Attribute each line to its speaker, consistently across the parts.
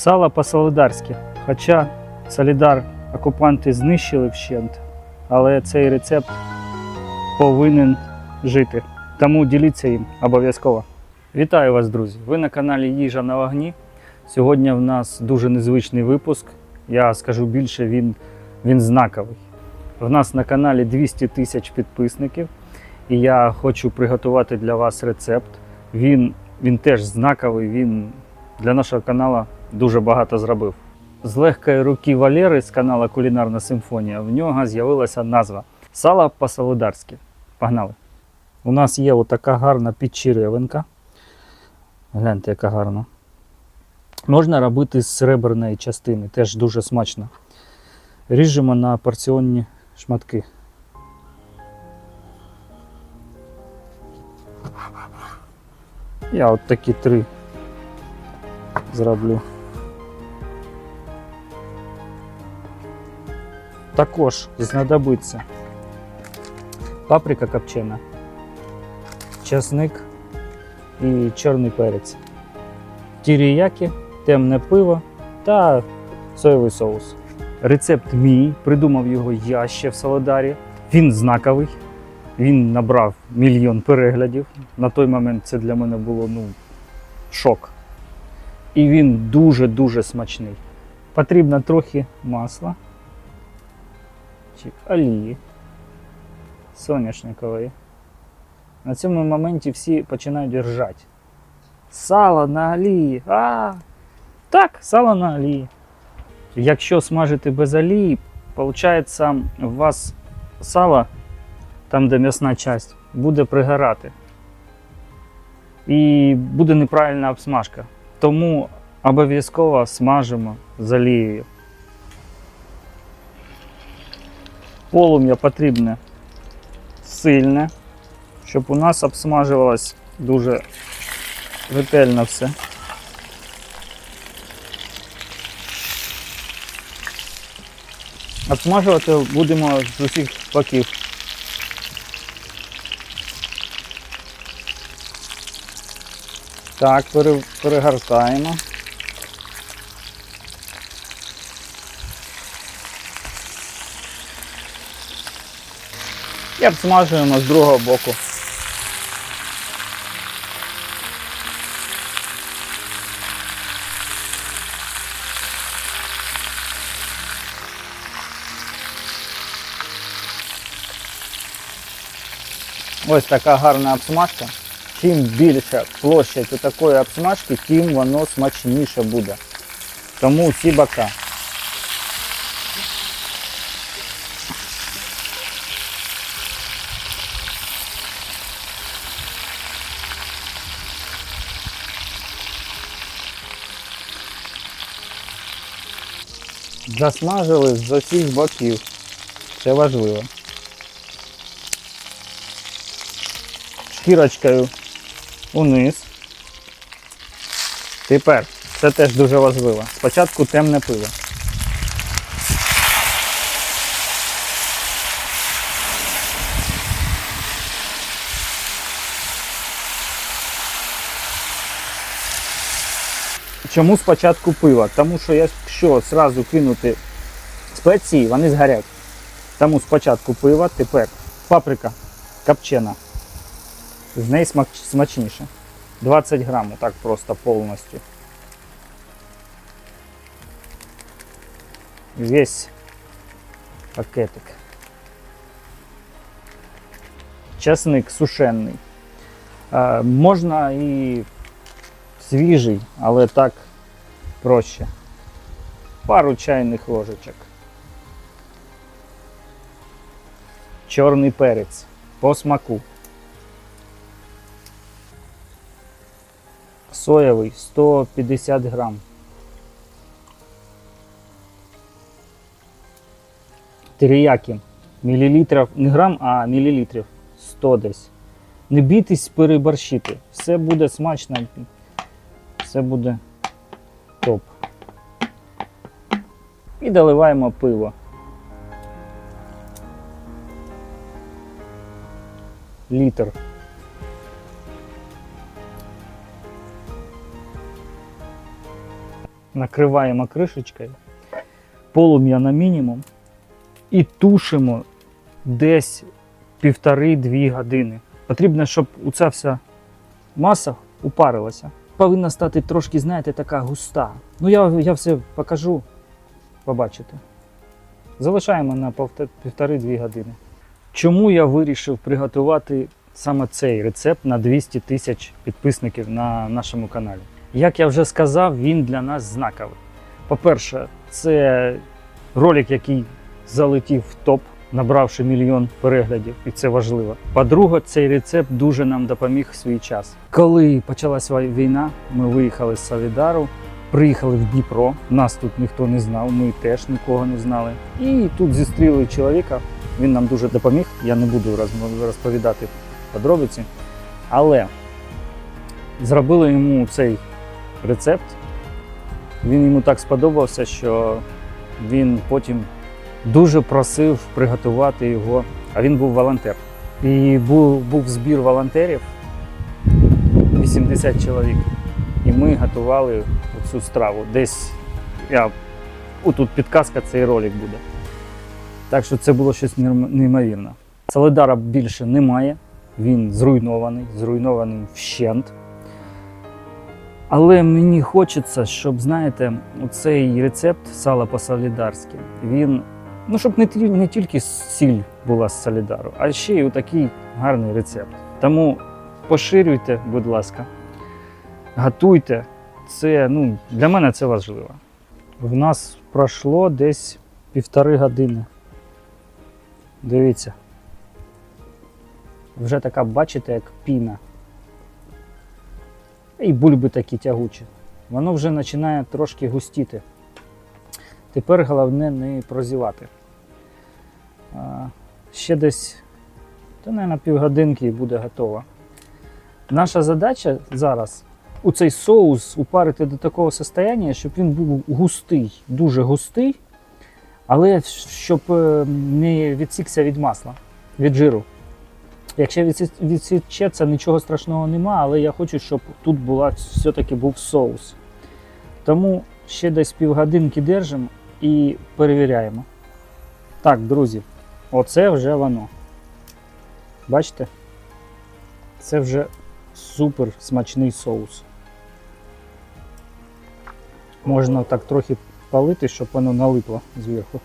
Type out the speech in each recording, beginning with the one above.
Speaker 1: Сало по-солидарськи. Хоча солідар окупанти знищили вщент, але цей рецепт повинен жити. Тому діліться їм обов'язково. Вітаю вас, друзі! Ви на каналі Їжа на вогні. Сьогодні в нас дуже незвичний випуск. Я скажу більше, він, він знаковий. В нас на каналі 200 тисяч підписників, і я хочу приготувати для вас рецепт. Він, він теж знаковий, він для нашого каналу дуже багато зробив. З легкої руки Валери з каналу Кулінарна Симфонія в нього з'явилася назва Сало по-солидарськи. Погнали! У нас є отака гарна підчеревинка. Гляньте, яка гарна. Можна робити з серебряної частини, теж дуже смачно. Ріжемо на порціонні шматки. Я от такі три зроблю. Також знадобиться паприка копчена, часник і чорний перець, тіріякі, темне пиво та соєвий соус. Рецепт мій, придумав його я ще в Солодарі. Він знаковий. Він набрав мільйон переглядів. На той момент це для мене було ну, шок. І він дуже-дуже смачний. Потрібно трохи масла олії соняшникової. На цьому моменті всі починають ржати. Сало на олії. А! Так, сало на олії. Якщо смажити без олії, виходить, у вас сало, там де м'ясна часть, буде пригорати. І буде неправильна обсмажка. Тому обов'язково смажимо з олією. Полум'я потрібне сильне, щоб у нас обсмажувалось дуже ретельно все. Обсмажувати будемо з усіх боків. Так, пере- перегортаємо. І обсмажуємо з другого боку. Ось така гарна обсмажка. Чим більша площа такої обсмажки, тим воно смачніше буде. Тому всі бока. Засмажили з усіх боків. Це важливо. Шкірочкою униз. Тепер це теж дуже важливо. Спочатку темне пиво. Чому спочатку пиво? Тому що якщо одразу кинути спеції, вони згорять. Тому спочатку пиво, тепер паприка копчена. З неї смачніше. 20 грамів, так просто повністю. Весь пакетик. Часник сушений. Е, можна і свіжий, але так проще. Пару чайних ложечок. Чорний перець по смаку. Соєвий 150 грам. Теріякі мілілітрів, не грам, а мілілітрів 100 десь. Не бійтесь переборщити. Все буде смачно, все буде топ. І доливаємо пиво. Літр. Накриваємо кришечкою, полум'я на мінімум і тушимо десь півтори-дві години. Потрібно, щоб ця вся маса упарилася. Повинна стати трошки, знаєте, така густа. Ну, я, я все покажу, побачите. Залишаємо на півтори-дві години. Чому я вирішив приготувати саме цей рецепт на 200 тисяч підписників на нашому каналі? Як я вже сказав, він для нас знаковий. По-перше, це ролик, який залетів в топ, набравши мільйон переглядів, і це важливо. По-друге, цей рецепт дуже нам допоміг в свій час. Коли почалася війна, ми виїхали з Солідару, приїхали в Дніпро. Нас тут ніхто не знав, ми теж нікого не знали. І тут зустріли чоловіка. Він нам дуже допоміг. Я не буду розповідати подробиці, але зробили йому цей рецепт. Він йому так сподобався, що він потім дуже просив приготувати його. А він був волонтер. І був, був збір волонтерів 80 чоловік. І ми готували цю страву. Десь я отут підказка, цей ролик буде. Так що це було щось неймовірне. Солидара більше немає. Він зруйнований, зруйнований вщент. Але мені хочеться, щоб, знаєте, цей рецепт сала по-солідарськи, він, ну, щоб не, ті- не тільки сіль була з солідару, а ще й такий гарний рецепт. Тому поширюйте, будь ласка, готуйте. Це, ну, для мене це важливо. В нас пройшло десь півтори години. Дивіться. Вже така, бачите, як піна. І бульби такі тягучі. Воно вже починає трошки густіти. Тепер головне не прозівати. Ще десь, то, мабуть, півгодинки і буде готово. Наша задача зараз у цей соус упарити до такого состояння, щоб він був густий, дуже густий, але щоб е, не відсікся від масла, від жиру. Якщо відсічеться, нічого страшного нема, але я хочу, щоб тут була все-таки був соус. Тому ще десь півгодинки держимо і перевіряємо. Так, друзі, оце вже воно. Бачите? Це вже супер смачний соус. Можна так трохи палити, щоб воно налипло зверху.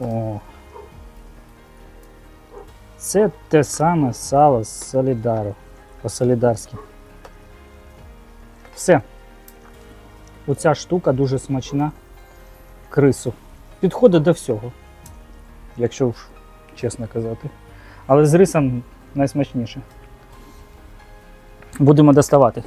Speaker 1: О. Це те саме сало з солідару. По-солідарськи. Все. Оця штука дуже смачна крису. Підходить до всього, якщо чесно казати. Але з рисом найсмачніше. Будемо доставати.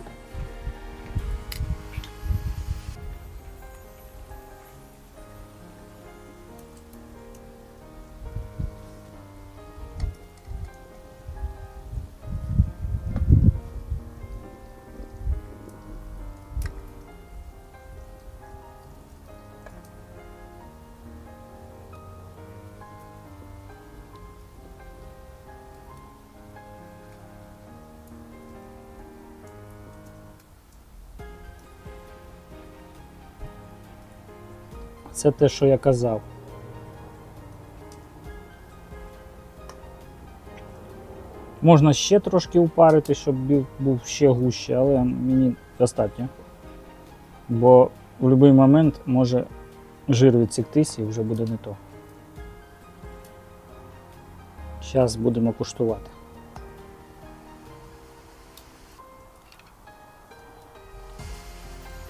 Speaker 1: Це те, що я казав. Можна ще трошки упарити, щоб бі- був ще гуще, але мені достатньо. Бо в будь-який момент може жир відсіктись і вже буде не то. Зараз будемо куштувати.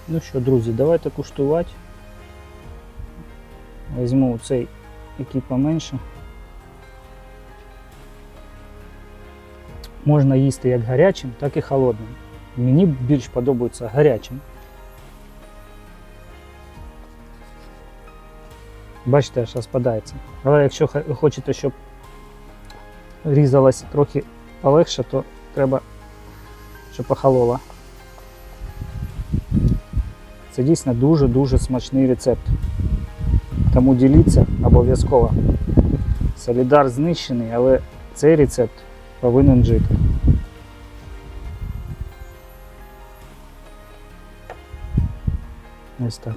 Speaker 1: Ну що, друзі, давайте куштувати. Візьму цей, який поменше. Можна їсти як гарячим, так і холодним. Мені більш подобається гарячим. Бачите, аж розпадається. Але якщо хочете, щоб різалась трохи полегше, то треба, щоб охололо. Це дійсно дуже-дуже смачний рецепт. Тому діліться обов'язково. Солідар знищений, але цей рецепт повинен жити. Ось так.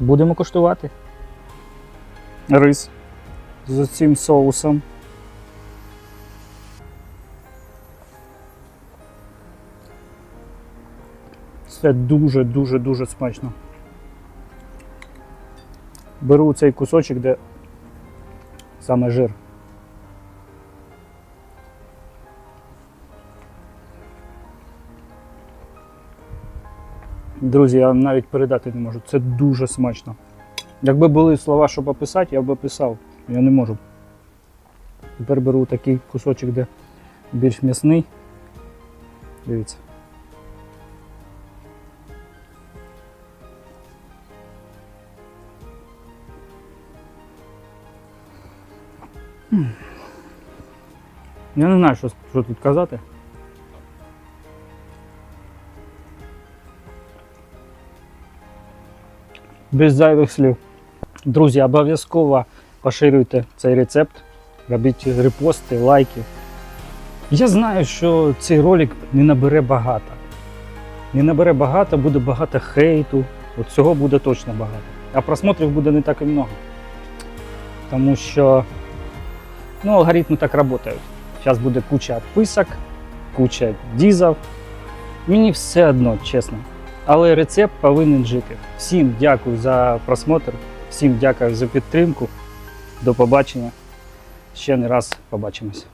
Speaker 1: Будемо коштувати. Рис з цим соусом. Це дуже-дуже дуже смачно. Беру цей кусочок, де саме жир. Друзі, я навіть передати не можу. Це дуже смачно. Якби були слова, щоб описати, я б описав. Я не можу. Тепер беру такий кусочок, де більш м'ясний. Дивіться. Я не знаю, що, що тут казати. Без зайвих слів. Друзі, обов'язково поширюйте цей рецепт, робіть репости, лайки. Я знаю, що цей ролик не набере багато. Не набере багато, буде багато хейту. От цього буде точно багато. А просмотрів буде не так і много. Тому що ну, алгоритми так працюють. Зараз буде куча відписок, куча дізов. Мені все одно, чесно. Але рецепт повинен жити. Всім дякую за просмотр, всім дякую за підтримку. До побачення. Ще не раз побачимось.